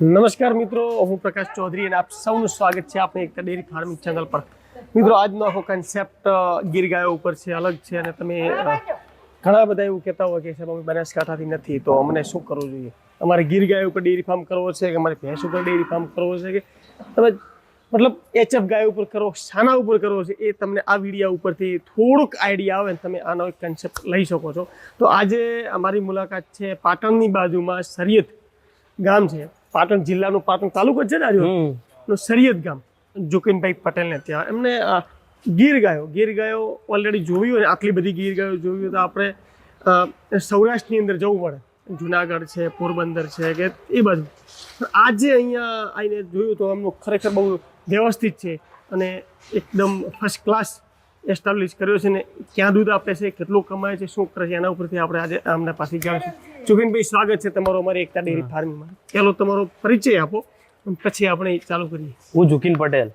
નમસ્કાર મિત્રો, હું પ્રકાશ ચૌધરી અને આપ સૌનું સ્વાગત છે આપણે એકતા ડેરી ફાર્મિંગ ચેનલ પર. મિત્રો, આજનો આખો કન્સેપ્ટ ગીર ગાયો ઉપર છે, અલગ છે અને તમે ઘણા બધા એવું કહેતા હોય કે સાહેબ, અમે બનાસકાંઠાથી નથી, તો અમને શું કરવું જોઈએ? અમારે ગીર ગાયો ઉપર ડેરી ફાર્મ કરવો છે કે અમારે ભેંસ ઉપર ડેરી ફાર્મ કરવો છે કે તમે મતલબ એચએફ ગાય ઉપર કરો શાના ઉપર કરવો છે, એ તમને આ વિડીયા ઉપરથી થોડુંક આઈડિયા આવે તમે આનો એક કન્સેપ્ટ લઈ શકો છો. તો આજે અમારી મુલાકાત છે પાટણની બાજુમાં સરિયત ગામ છે. પાટણ જિલ્લાનું પાટણ તાલુકો છે ને આજુ સરિયત ગામ. જોકીનભાઈ પટેલને ત્યાં. એમને ગીર ગાયો. ગીર ગાયો ઓલરેડી જોવી હોય આટલી બધી ગીર ગાયો જોવી હોય તો આપણે સૌરાષ્ટ્રની અંદર જવું પડે. જુનાગઢ છે પોરબંદર છે કે એ બધું. આજે અહીંયા આવીને જોયું તો એમનું ખરેખર બહુ વ્યવસ્થિત છે અને એકદમ ફર્સ્ટ ક્લાસ એસ્ટાબ્લિશ કર્યો છે ને ક્યાં દૂધ આપે છે કેટલું કમાય છે શું કરે છે એના ઉપરથી આપણે આજે આમના પાસે જાણીશું. ચુકીનભાઈ સ્વાગત છે તમારો અમારી એકતા ડેરી ફાર્મિંગમાં પહેલો તમારો પરિચય આપો પછી આપણે ચાલુ કરીએ. હું જુકીન પટેલ.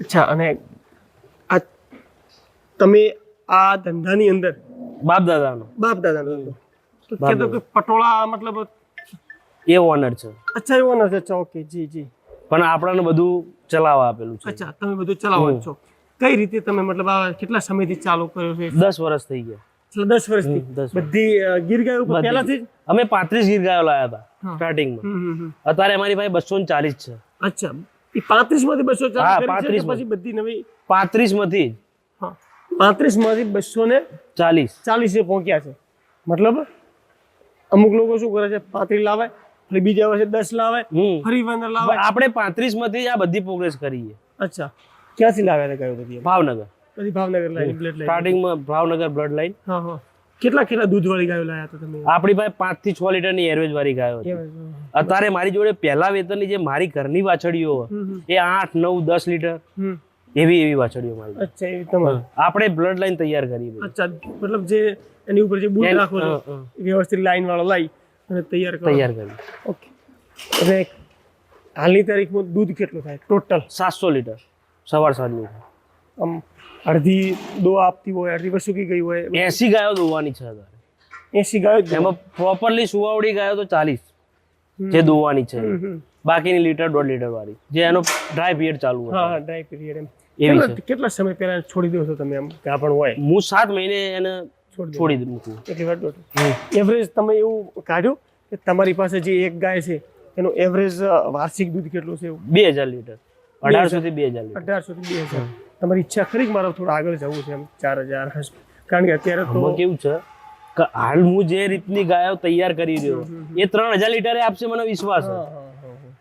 અચ્છા અને આ તમે આ ધંધાની અંદર બાપ દાદાનો. બાપ દાદાનો ધંધો તો કહેતો કે પટોળા મતલબ એ ઓનર છે. અચ્છા એ ઓનર છે ઓકે જી જી. પણ આપણને બધું ચલાવવા આપેલું છે. અચ્છા તમે બધું ચલાવો છો. કઈ રીતે તમે મતલબ આ કેટલા સમયથી ચાલુ કર્યો છે? દસ વર્ષ થઈ ગયા. એટલે દસ વર્ષથી. બધી ગીર ગાયો ઉપર પહેલાથી અમે પાંત્રીસ ગીર ગાયો લાયા હતા સ્ટાર્ટિંગમાં. અત્યારે અમારી પાસે બસો ચાલીસ છે. અચ્છા. પાંત્રીસમાંથી બસો હા, ચાલુ કરી છે 35 કે પછી બધી નવી? પાંત્રીસમાંથી પાંત્રીસમાંથી બસો ને ચાલીસ. ચાલીસે પહોંચ્યા છે. મતલબ અમુક લોકો શું કરે છે? પાંત્રીસ લાવે ફરી બીજા વર્ષે દસ લાવે ફરી પંદર લાવે. આપણે પાંત્રીસમાંથી આ બધી પ્રોગ્રેસ કરીએ. અચ્છા. ક્યાંથી લાવ્યા હતા કયો બધી ભાવનગર. બધી ભાવનગર લાઈન બ્લડ લાઈન. સ્ટાર્ટિંગમાં ભાવનગર બ્લડ લાઈન. હા હા. કેટલા કેટલા દૂધ વાળી ગાયો લાયા હતા તમે? આપણી પાસે પાંચથી છ લીટરની એરવેજ વાળી ગાયો હતી. અત્યારે મારી જોડે પહેલા વેતનની જે મારી ઘરની વાછડીઓ એ આઠ નવ દસ લીટર એવી એવી વાછડીઓ મારી અચ્છા એવી તમારે. આપણે બ્લડ લાઈન તૈયાર કરી અચ્છા મતલબ જે એની ઉપર જે બૂટ રાખો વ્યવસ્થિત લાઈન વાળો લાઈ અને તૈયાર કરો. તૈયાર કરી ઓકે. અને હાલની તારીખમાં દૂધ કેટલું થાય? ટોટલ સાતસો લીટર. સવાર સાંજની આમ અડધી દો આપતી હોય અડધી વસુકી ગઈ હોય. એસી ગાયો દોવાની છે અત્યારે. એસી ગાયો એમાં પ્રોપરલી સુવાવડી ગાયો તો ચાલીસ જે દોવાની છે. બાકીની લીટર દોઢ લીટર વાળી. જે એનો ડ્રાય પીરિયડ ચાલુ હોય. હા ડ્રાય પીરિયડ એમ. કેટલા- સમય પહેલા છોડી દો છો તમે આમ ગાભણ હોય? હું સાત મહિને એને છોડી મૂકું એટલી વાર દોઢ એવરેજ તમે એવું કાઢ્યું કે તમારી પાસે જે એક ગાય છે એનું એવરેજ વાર્ષિક દૂધ કેટલું છે બે હજાર લીટર. અઢારસો થી બે હજાર અઢારસો થી બે હજાર. તમારી ઈચ્છા ખરી મારે થોડું આગળ જવું છે એમ? ચાર હજાર. કારણ કે અત્યારે તો કેવું છે કે હાલ હું જે રીતની ગાયો તૈયાર કરી રહ્યો એ ત્રણ હજાર લીટરે આપશે મને વિશ્વાસ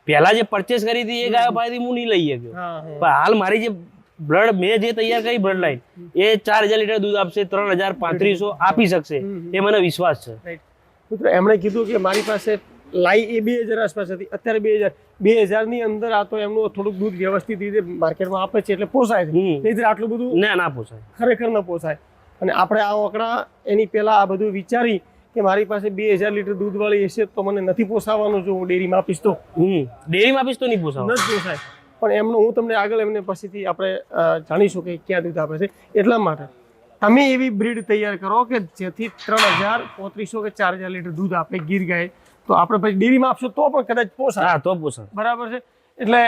પહેલા જે પરચેસ કરી હતી એ ગાયો પાસેથી હું નહીં લઈ શક્યો. પણ હાલ મારી જે બ્લડ મેં જે તૈયાર કરી બ્લડ લાઈન એ ચાર હજાર લીટર દૂધ આપશે ત્રણ હજાર પાંત્રીસો આપી શકશે. એ મને વિશ્વાસ છે. મિત્રો એમણે કીધું કે મારી પાસે લાઈ એ બે હજાર આસપાસ હતી. અત્યારે બે હજાર બે હજારની અંદર આ તો એમનું થોડુંક દૂધ વ્યવસ્થિત રીતે માર્કેટમાં આપે છે એટલે પોસાય છે. હમ. આટલું બધું ના ના પોસાય. ખરેખર ના પોસાય. અને આપણે આ આંકડા એની પહેલા આ બધું વિચારી કે મારી પાસે બે હજાર લીટર દૂધ વાળી હશે તો મને નથી પોસાવાનું જો હું ડેરીમાં આપીશ તો. ડેરીમાં આપીશ તો નહીં ન પોસાવ નથી પોસાય. પણ એમનું હું તમને આગળ એમને પછીથી આપણે જાણીશું કે ક્યાં દૂધ આપે છે. એટલા માટે તમે એવી બ્રીડ તૈયાર કરો કે જેથી ત્રણ હજાર પોત્રીસો કે ચાર હજાર લીટર દૂધ આપે ગીર ગાય. તો આપણે પછી ડેરીમાં આપશો તો પણ કદાચ પોસાય હા તો પોસાય બરાબર છે? એટલે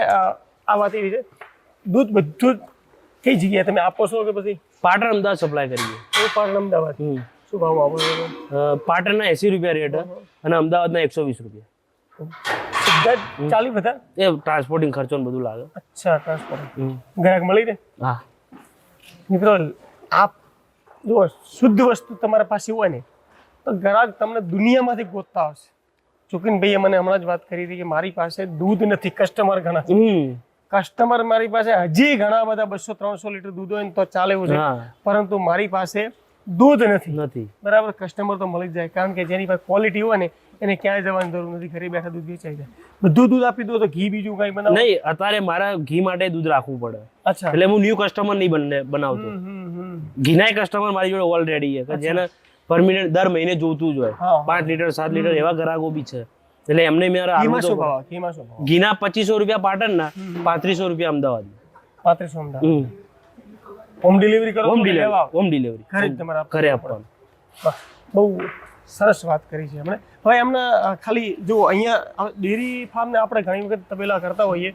આ વાત એવી છે. દૂધ બધું કઈ જગ્યાએ તમે આપો છો કે પછી? પાટણ અમદાવાદ સપ્લાય કરીએ. તો પાટણ અમદાવાદ. શું ભાવ આપો છો? પાટણના એસી રૂપિયા રેટ અને અમદાવાદના એકસો વીસ રૂપિયા. ચાલી બધા? એ ટ્રાન્સપોર્ટિંગ ખર્ચો બધું લાગે. અચ્છા ટ્રાન્સપોર્ટ. ગ્રાહક મળી રહે? હા. મિત્રો આપ જો શુદ્ધ વસ્તુ તમારા પાસે હોય ને તો ગ્રાહક તમને દુનિયામાંથી ગોતતા આવશે. ચુકીન ભાઈએ મને હમણાં જ વાત કરી હતી કે મારી પાસે દૂધ નથી કસ્ટમર ઘણા છે. કસ્ટમર મારી પાસે હજી ઘણા બધા બસો ત્રણસો લીટર દૂધ હોય ને તો ચાલે એવું છે. પરંતુ મારી પાસે દૂધ નથી. નથી. બરાબર? કસ્ટમર તો મળી જાય કારણ કે જેની પાસે ક્વોલિટી હોય ને એને ક્યાંય જવાની જરૂર નથી ઘરે બેઠા દૂધ વેચાઈ જાય. બધું દૂધ આપી દો તો ઘી બીજું કઈ બનાવ? નહીં અત્યારે મારા ઘી માટે દૂધ રાખવું પડે. અચ્છા. એટલે હું ન્યુ કસ્ટમર નહીં બને બનાવતો. ઘીનાય કસ્ટમર મારી જોડે ઓલરેડી છે જેને પરમિનન્ટ દર મહિને જોતું જ હોય. પાંચ લીટર સાત લીટર એવા ગ્રાહકો બી છે. એટલે એમને મારા ઘીના પચીસો રૂપિયા પાટણના પાંત્રીસો રૂપિયા અમદાવાદ પાંત્રીસો અમદાવાદ. હોમ. ડિલિવરી કરો હોમ ડિલિવરી હોમ ડિલિવરી ઘરે તમારા. ઘરે આપવાનું. બહુ સરસ વાત કરી છે એમણે. હવે એમને ખાલી જો અહીંયા ડેરી ફાર્મને આપણે ઘણી વખત તબેલા કરતા હોઈએ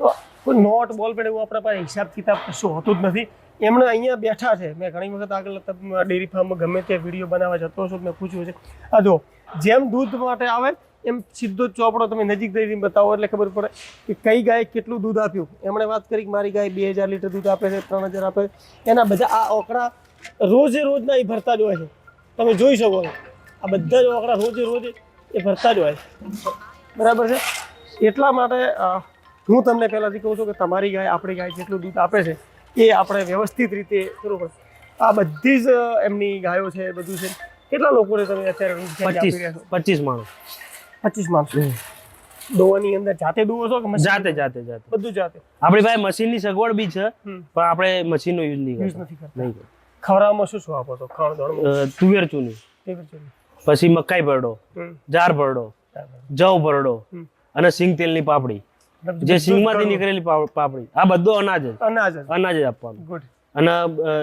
તો કોઈ નોટ બોલ પેડ એવું આપણા પાસે હિસાબ કિતાબ કશું હોતું જ નથી. એમણે અહીંયા બેઠા છે. મેં ઘણી વખત આગળ ડેરી ફાર્મમાં ગમે તે વીડિયો બનાવવા જતો છું મેં પૂછ્યું છે. આ જો, જેમ દૂધ માટે આવે, એમ સીધો ચોપડો તમે નજીક દઈને બતાવો, એટલે ખબર પડે કે કઈ ગાય કેટલું દૂધ આપ્યું. એમણે વાત કરી કે મારી ગાય બે હજાર લીટર દૂધ આપે છે, ત્રણ હજાર આપે એના બધા આ ઓકડા રોજે રોજના એ ભરતા જ હોય છે. તમે જોઈ શકો છો. આ બધા જ ઓકડા રોજે રોજે એ ભરતા જ હોય છે. બરાબર છે? એટલા માટે હું તમને પહેલાંથી કહું છું કે તમારી ગાય આપણી ગાય જેટલું દૂધ આપે છે એ આપણે વ્યવસ્થિત રીતે કરવું પડે આ બધી જ એમની ગાયો છે બધું છે. કેટલા લોકોને તમે અત્યારે પચીસ માણસ. પચીસ માણસો? દોવાની અંદર જાતે દુવો છો કે જાતે જાતે જાતે. બધું જાતે? આપણી પાસે મશીનની સગવડ બી છે પણ આપણે મશીનનો યુઝ નહીં યુઝ નથી કરતા. નહીં. ખવડાવવામાં શું શું આપો છો? ખવડાવવામાં તુવેર ચૂની. પછી મકાઈ ભરડો જાર ભરડો જવ ભરડો અને સિંગ તેલની પાપડી. જે સિંગમાંથી નીકળેલી પાપડી. આ બધો અનાજ અનાજ અનાજ જ આપવાનું. ગુડ અને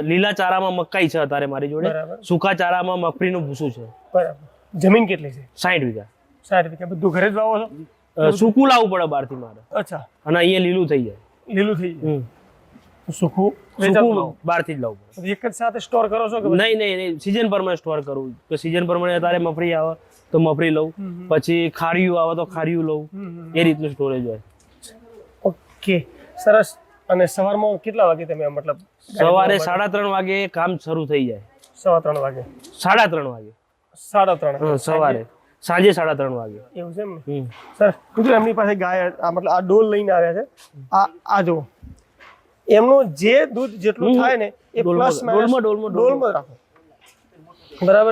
લીલા ચારામાં મકાઈ છે અત્યારે મારી જોડે. સૂકા ચારામાં મગફળીનું ભૂસું છે. બરાબર. જમીન કેટલી છે? સાઠ વીઘા. સાઠ વીઘા. બધું ઘરે જ વાવો છો? સૂકું લાવવું પડે બહારથી મારે. અચ્છા. અને અહીંયા લીલું થઈ જાય. લીલું થઈ જાય. સૂકું બહારથી જ લાવવું પડે. એક જ સાથે સ્ટોર કરો છો કે નહીં નહીં નહીં. સિઝન પ્રમાણે સ્ટોર કરવું તો સિઝન પ્રમાણે અત્યારે મફરી આવે તો મફરી લઉં. પછી ખારીયું આવે તો ખારીયું લઉં. એ રીતનું સ્ટોરેજ હોય. ઓકે સરસ અને સવારમાં કેટલા વાગે તમે મતલબ સવારે સાડા ત્રણ વાગે કામ શરૂ થઈ જાય. સવા ત્રણ વાગે. સાડા ત્રણ વાગે. સાડા ત્રણ. સવારે. સાંજે સાડા ત્રણ વાગે. એવું છે એમ. સર મિત્રો એમની પાસે ગાય આ મતલબ આ ડોલ લઈને આવ્યા છે. આ આ જો એમનું જે દૂધ જેટલું થાય ને એ પ્લસ ડોલમાં- ડોલમાં- ડોલમાં. રાખો. બરાબર